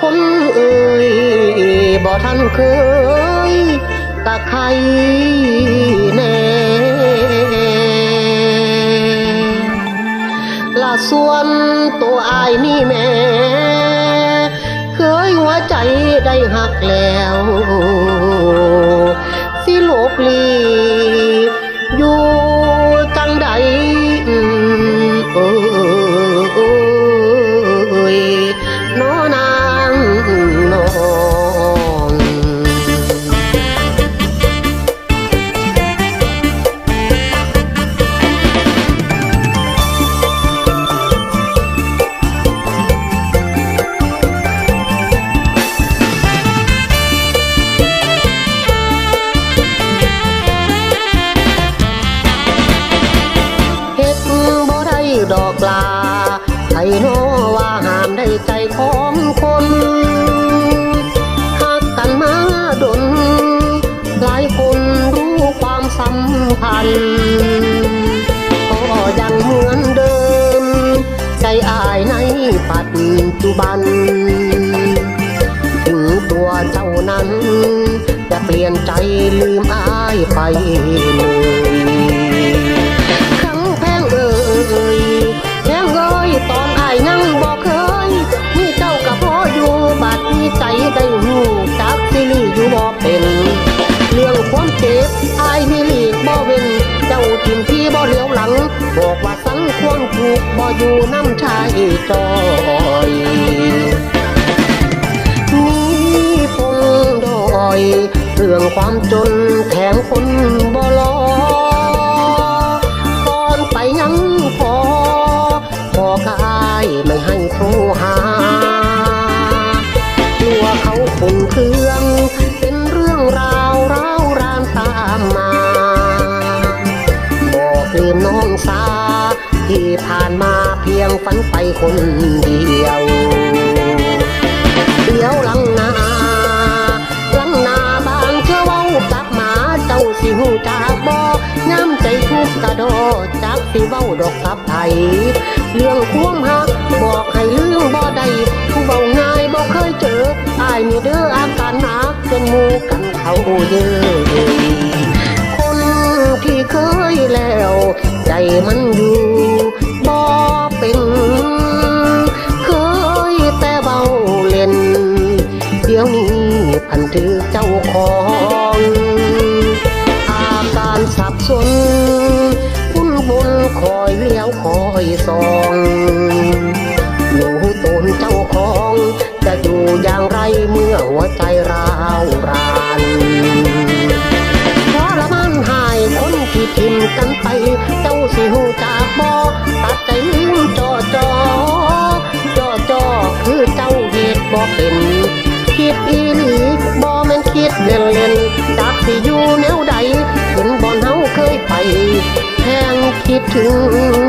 คนเอ่ยบ่ทันเคยกะใครแน่ละส่วนตัวอายนี่แม่ เคยหัวใจได้หักแล้ว สิลบลี ดอกลาไทโนว่าห้ามได้ใจของคนหักกันมาดน หลายคนรู้ความสัมพันธ์ก็ยังเหมือนเดิม ใจอายในปัจจุบัน ถึงตัวเจ้านั้น จะเปลี่ยนใจลืมอายไป ทิมที่บ่เหลียวหลัง บอกว่าสังควรถูกบ่อยู่น้ำชายจอยมีพงดอย เรื่องความจนแถมคนบ่รอย ที่ผ่านมาเพียงฝันไปคนเดียวเดี๋ยวหลังนาหลังนาบางเชื่อว้ากลับมาเจ้าสิหูจากบอกย้ำใจทุกกระโดดจากสิเว้าดอกกับไผเรื่องควงหักบอกให้ลืมบ่ได้ผู้เว้าง่ายบ่เคยเจออายมีเด้ออาการหนักจนมูกันเขาเยอะ แล้ว ใจมันอยู่บ่เป็น เคยแต่เบาเล่น เดี๋ยวนี้พันถือเจ้าของ อาการสับสนวุ่นวนคอยเลี้ยวคอยส่องหนูตนเจ้าของ จะอยู่อย่างไรเมื่อหัวใจรา ไป เจ้าสิหูจากบอตัดใจลืมจอจอจอจอคือเจ้าเหตุบ่เป็นคิดอีหลีบ่แม่นคิดเล่นเล่นจากสิอยู่แนวใดเห็นบ่อนเฮาเคยไปแพงคิดถึง